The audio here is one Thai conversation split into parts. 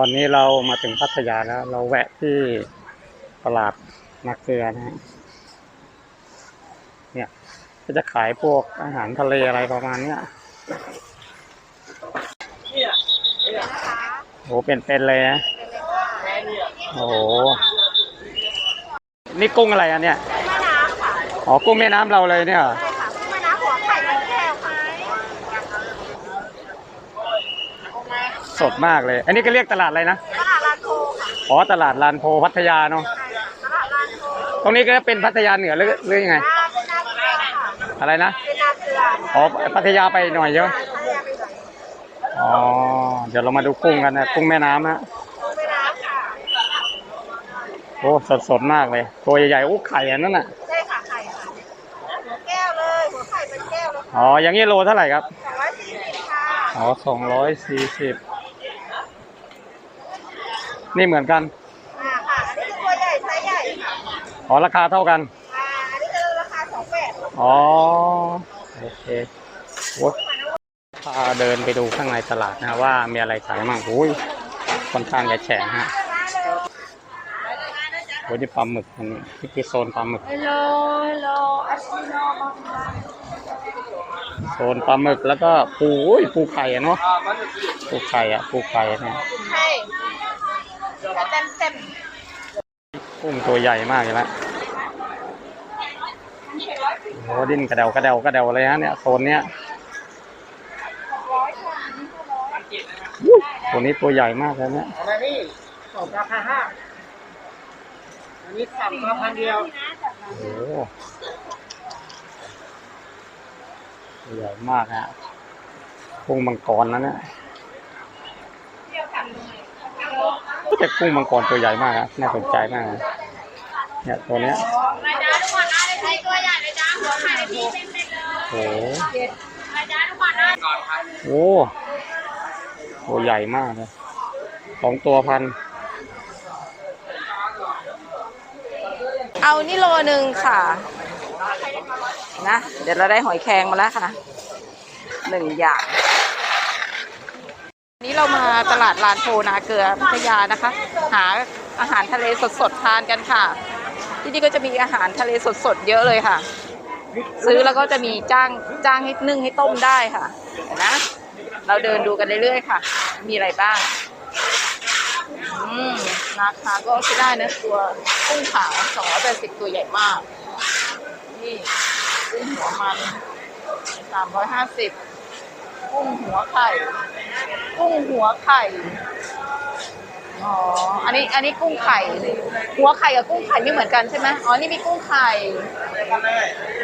อนนี้เรามาถึงพัทยาแล้ว เราแวะที่ตลาดนักเกลือนะเนี่ยก็จะขายพวกอาหารทะเลอะไรประมาณเนี้ยโหเป็นๆเลยนะโอ้โหนี่กุ้งอะไรอันเนี้ยอ๋อกุ้งแม่น้ำเราเลยเนี่ยเหรอ ใช่ค่ะแม่น้ำหัวไข่นกแก้วค่ะ สดมากเลย อันนี้ก็เรียกตลาดอะไรนะ ตลาดลานโพค่ะอ๋อตลาดลานโพพัทยาเนาะใช่ตลาดลานโพตรงนี้ก็เป็นพัทยาเหนือหรือหรือยังไงอ่าเป็นนาเกลือค่ะ อะไรนะ เป็นนาเกลืออ๋อพัทยาไปหน่อยเยอะ พัทยาไปหน่อยอ๋อ เดี๋ยวเรามาดูกุ้งกันนะกุ้งแม่น้ำนะแม่น้ำค่ะ โอ้สดสดๆมากเลย ตัวใหญ่ๆอู้ไข่อันนั้นน่ะใช่ค่ะไข่ค่ะหัวแก้วเลย หัวไข่เป็นแก้วเลยอ๋ออย่างนี้โลเท่าไหร่ครับ สองร้อยสี่สิบค่ะ อ๋อสองร้อยสี่สิบ นี่เหมือนกัน อ่าค่ะ อันนี้คือตัวใหญ่ไซส์ใหญ่ค่ะอ๋อราคาเท่ากัน อ่าอันนี้จะราคาสองแปดอ๋อ โอเคโอ้พาเดินไปดูข้างในตลาดนะว่ามีอะไรขายบ้างอุ้ยค่อนข้างจะแฉะฮะโอ้ยนี่ปลาหมึกอันนี้นี่คือโซนปลาหมึก ฮัลโหลฮัลโหลอัสซิโนมาโซนปลาหมึกแล้วก็ปูอุ้ยปูไข่อะเนาะปูไข่อะปูไข่เนี่ย ใช่จะ เต็มเต็มกุ้งตัวใหญ่มากเลยละโอ้โหดิ้นกระเดวกระเดวกระเดวเลยฮะเนี่ยโซนเนี้ยอุ๊ยตัวนี้ตัวใหญ่มากเลยเนี่ยอะไรนี่สองราคาห้าอันนี้สามราคาเดียวโอ้โหตัวใหญ่มากฮะกุ้งมังกรนะเนี่ย แต่กุ้งมังกรตัวใหญ่มากอะน่าสนใจมากนะเนี่ยตัวเนี้ยมาจ้าทุกคนนะเลยตัวใหญ่เลยจ้าหัวไข่พี่เป็นเป็นเลยโอ้โหมาจ้าทุกคนนะโอ้ตัวใหญ่มากเลยสองตัวพันเอานี่โลหนึ่งค่ะ นะ เดี๋ยวเราได้หอยแครงมาแล้วค่ะหนึ่งอย่าง นี้เรามาตลาดลานโพนาเกลือพัทยานะคะ หาอาหารทะเลสดๆทานกันค่ะ ที่นี่ก็จะมีอาหารทะเลสดๆเยอะเลยค่ะ ซื้อแล้วก็จะมีจ้างจ้างให้นึ่งให้ต้มได้ค่ะเห็นนะ เราเดินดูกันเรื่อยๆค่ะ มีอะไรบ้างอืมราคาก็ใช้ได้นะตัวกุ้งขาวสองร้อยแปดสิบตัวใหญ่มาก นี่กุ้งหัวมันสามร้อยห้าสิบ กุ้งหัวไข่ กุ้งหัวไข่ อ๋อ อันนี้ อันนี้กุ้งไข่ หัวไข่กับกุ้งไข่ไม่เหมือนกันใช่ไหมอ๋อ นี่มีกุ้งไข่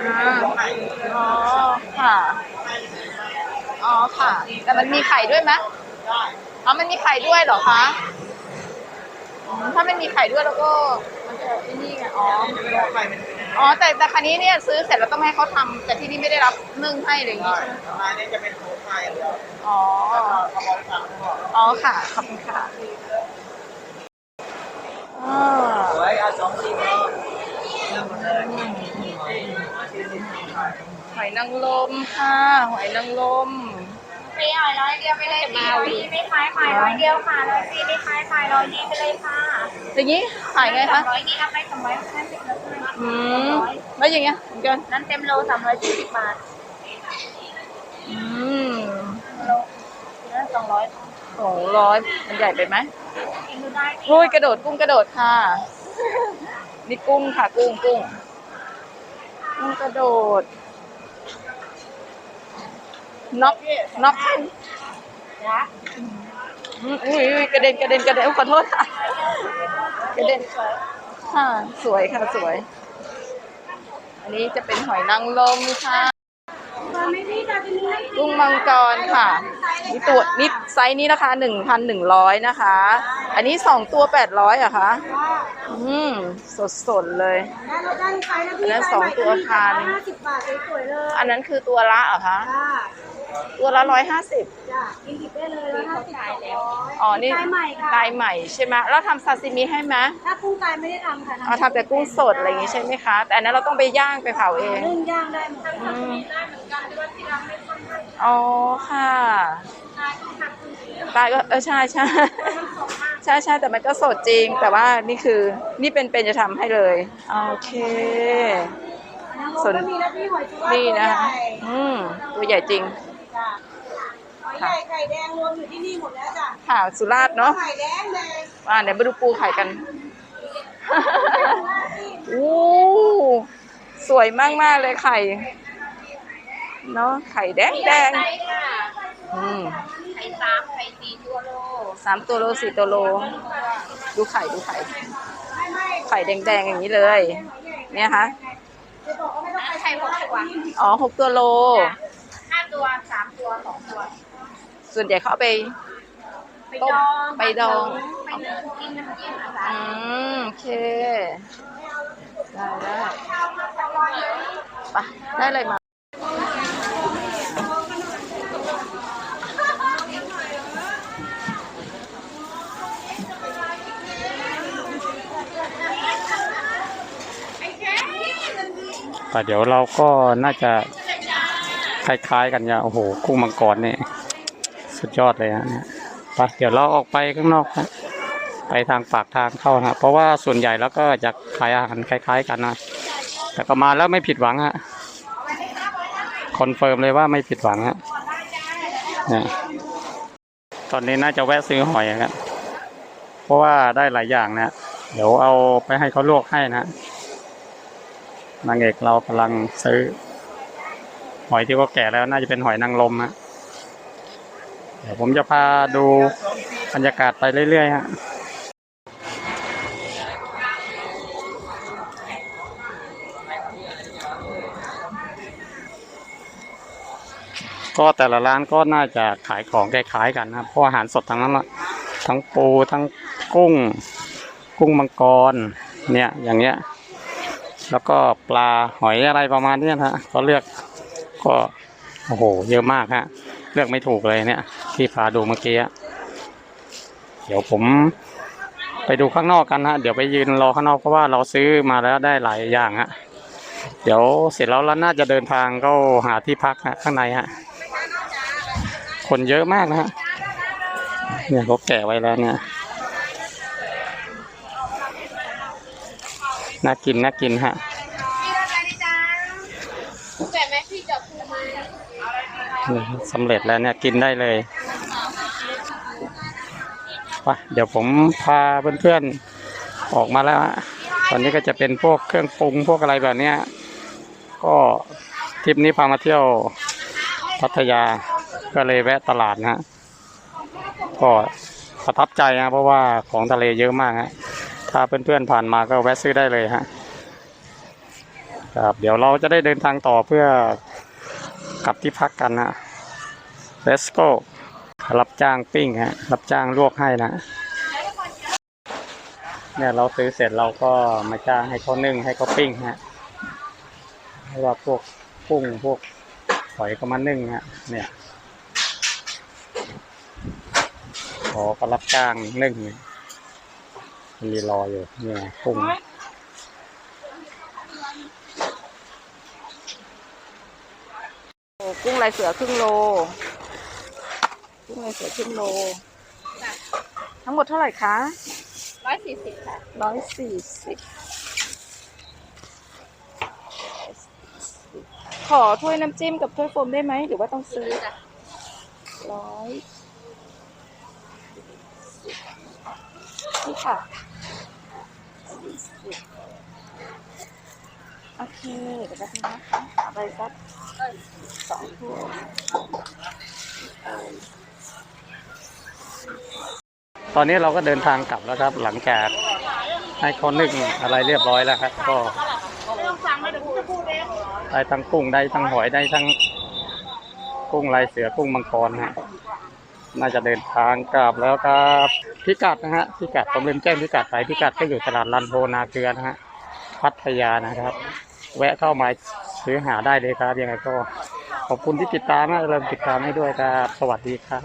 อ่าอ๋อ ค่ะ อ๋อ ค่ะ แต่มันมีไข่ด้วยไหมอ๋อ มันมีไข่ด้วยเหรอคะ ถ้าไม่มีไข่ด้วยแล้วก็ มันจะไอ้นี่ไง อ๋อ อ๋อแต่แต่คันนี้เนี่ยซื้อเสร็จแล้วต้องให้เขาทำแต่ที่นี่ไม่ได้รับนึ่งให้อะไรอย่างงี้ใช่ไหมรายนี้จะเป็นโครงไฟอ๋อกระบอกสามกระบอกอ๋อค่ะขอบคุณค่ะอ่าสวยเอาสองสี่ก็เริ่มหมดเลยหอยนางรมค่ะหอยนางรมฟรีหอยร้อยเดียวไปเลยฟรีร้อยดีไม่ขายขายร้อยเดียวค่ะร้อยฟรีไม่ขายขายร้อยดีไปเลยค่ะอย่างนี้ขายไงคะร้อยดีเอาไปสองร้อยห้าสิบแล้วค่ะ อืมแล้วอย่างเงี้ยเหมือนกันนั้นเต็มโลสามร้อยสี่สิบบาทอืมโลนั้นสองร้อยสองร้อยมันใหญ่ไปไหมกินดูได้โอ้ยกระโดดกุ้งกระโดดค่ะ นี่กุ้งค่ะกุ้งกุ้งกุ้งกระโดดน็อกน็อกนะอืมอุ้ยอุ้ยกระเด็นกระเด็นกระเด็นอุ๊ยขอโทษค่ะกระเด็นค่ะสวยค่ะสวย อันนี้จะเป็นหอยนางรมค่ะกุ้งมังกรค่ะนี่ตัวนี่ไซส์นี้นะคะหนึ่งพันหนึ่งร้อยนะคะ อันนี้สองตัวแปดร้อยอะคะอืมสดสดๆเลยอันนั้นสองตัวพันสิบบาทสวยๆเลยอันนั้นคือตัวละเหรอคะจ้า ตัวละร้อยห้าสิบจ้ากินหยิบได้เลยร้อยห้าสิบสองร้อยอ๋อ นี่ลายใหม่ค่ะลายใหม่ใช่ไหมแล้วทำซาซิมิให้ไหมถ้ากุ้งตายไม่ได้ทำค่ะเอาทำแต่กุ้งสดอะไรอย่างงี้ใช่ไหมคะ แต่อันนั้นเราต้องไปย่างไปเผาเอง นึ่งย่างได้หมดอืมได้เหมือนกันแต่ว่าที่ร้านไม่ทำให้อ๋อค่ะทานต้องหักคุณตายก็เออใช่ใช่สองห้าใช่ใช่แต่มันก็สดจริง แต่ว่านี่คือนี่เป็นเป็นจะทำให้เลยโอเคสนนี่นะคะอืมตัวใหญ่จริง หอยใหญ่ไข่แดงรวมอยู่ที่นี่หมดแล้วจ้ะค่ะ สุราษฎร์เนาะไข่แดงแดงอ่าเดี๋ยวมาดูปูไข่กัน โอ้สวยมากมากๆเลยไข่ เนาะไข่แดงแดงไข่ค่ะอืมไข่สามไข่สี่ตัวโลสามตัวโลสี่ตัวโล ดูไข่ดูไข่ ไข่แดงๆอย่างนี้เลย เนี่ยคะไข่หกตัวอ๋อหกตัวโลห้าตัวสาม ตัวสองตัวส่วนใหญ่เขาเอาไป ไปดองไปดอง ไปนึ่งกินน้ำจิ้มนะคะอืมโอเค ได้ได้ไปได้เลยมาแต่เดี๋ยวเราก็น่าจะ คล้าย ๆ กันเนี่ยโอ้โหกุ้งมังกรเนี่ยสุดยอดเลยฮะเนี่ยไปเดี๋ยวเราออกไปข้างนอกนะไปทางปากทางเข้านะเพราะว่าส่วนใหญ่แล้วก็จะขายอาหารคล้าย ๆ กันนะแต่ก็มาแล้วไม่ผิดหวังฮะคอนเฟิร์มเลยว่าไม่ผิดหวังฮะเนี่ยตอนนี้น่าจะแวะซื้อหอยกันเพราะว่าได้หลายอย่างนะเดี๋ยวเอาไปให้เขาลวกให้นะนางเอกเรากำลังซื้อ หอยที่ว่าแก่แล้วน่าจะเป็นหอยนางรมฮะเดี๋ยวผมจะพาดูบรรยากาศไปเรื่อยๆฮะก็แต่ละร้านก็น่าจะขายของคล้ายๆกันนะครับเพราะอาหารสดทั้งนั้นละทั้งปูทั้งกุ้ง กุ้งมังกร เนี่ยอย่างเงี้ย แล้วก็ปลาหอยอะไรประมาณนี้นะฮะก็เลือก ก็โอ้โห เยอะมากฮะ เลือกไม่ถูกเลยเนี่ย ที่พาดูเมื่อกี้เดี๋ยวผมไปดูข้างนอกกันฮะ เดี๋ยวไปยืนรอข้างนอกเพราะว่าเราซื้อมาแล้วได้หลายอย่างฮะ เดี๋ยวเสร็จแล้วเราน่าจะเดินทางก็หาที่พักฮะข้างในฮะ คนเยอะมากนะฮะ เนี่ยเขาแกะไว้แล้วเนี่ย น่ากินน่ากินฮะ พี่อะไรดีจ้าแต่แม่พี่จะพูดมา นี่ สำเร็จแล้วเนี่ยกินได้เลยไปเดี๋ยวผมพาเพื่อนๆออกมาแล้วตอนนี้ก็จะเป็นพวกเครื่องปรุงพวกอะไรแบบเนี้ย ก็ทริปนี้พามาเที่ยวพัทยาก็เลยแวะตลาดนะฮะก็ประทับใจนะเพราะว่าของทะเลเยอะมากฮะถ้าเพื่อนๆผ่านมาก็แวะซื้อได้เลยฮะครับเดี๋ยวเราจะได้เดินทางต่อเพื่อ กลับที่พักกันนะ Let's go รับจ้างปิ้งฮะรับจ้างลวกให้นะเนี่ยเราซื้อเสร็จเราก็มาจ้างให้เขานึ่งให้เขาปิ้งฮะเพราะว่าพวกกุ้งพวกหอยก็มานึ่งฮะเนี่ยขอก็รับจ้างนึ่งมีรออยู่เนี่ยกุ้ง โอ้ กุ้งลายเสือครึ่งโล กุ้งลายเสือครึ่งโล ทั้งหมดเท่าไหร่คะร้อยสี่สิบค่ะร้อยสี่สิบขอถ้วยน้ำจิ้มกับถ้วยโฟมได้ไหมหรือว่าต้องซื้อร้อยนี่ค่ะสี่สิบ โอเคเดี๋ยวแป๊บนึงนะคะเอาไปสักสองถ้วยตอนนี้เราก็เดินทางกลับแล้วครับ หลังจากให้เขานึ่งอะไรเรียบร้อยแล้วครับก็ไม่ต้องสั่งเลยเดี๋ยวผมจะพูดเองได้ทั้งกุ้งได้ทั้งหอยได้ทั้งกุ้งลายเสือกุ้งมังกรฮะน่าจะเดินทางกลับแล้วครับพิกัดนะฮะพิกัดผมลืมแจ้งพิกัดไปพิกัดก็อยู่ตลาดลันโพนาเกลือนะฮะพัทยานะครับ แวะเข้ามาซื้อหาได้เลยครับยังไงก็ขอบคุณที่ติดตามนะเริ่มติดตามให้ด้วยครับ สวัสดีครับ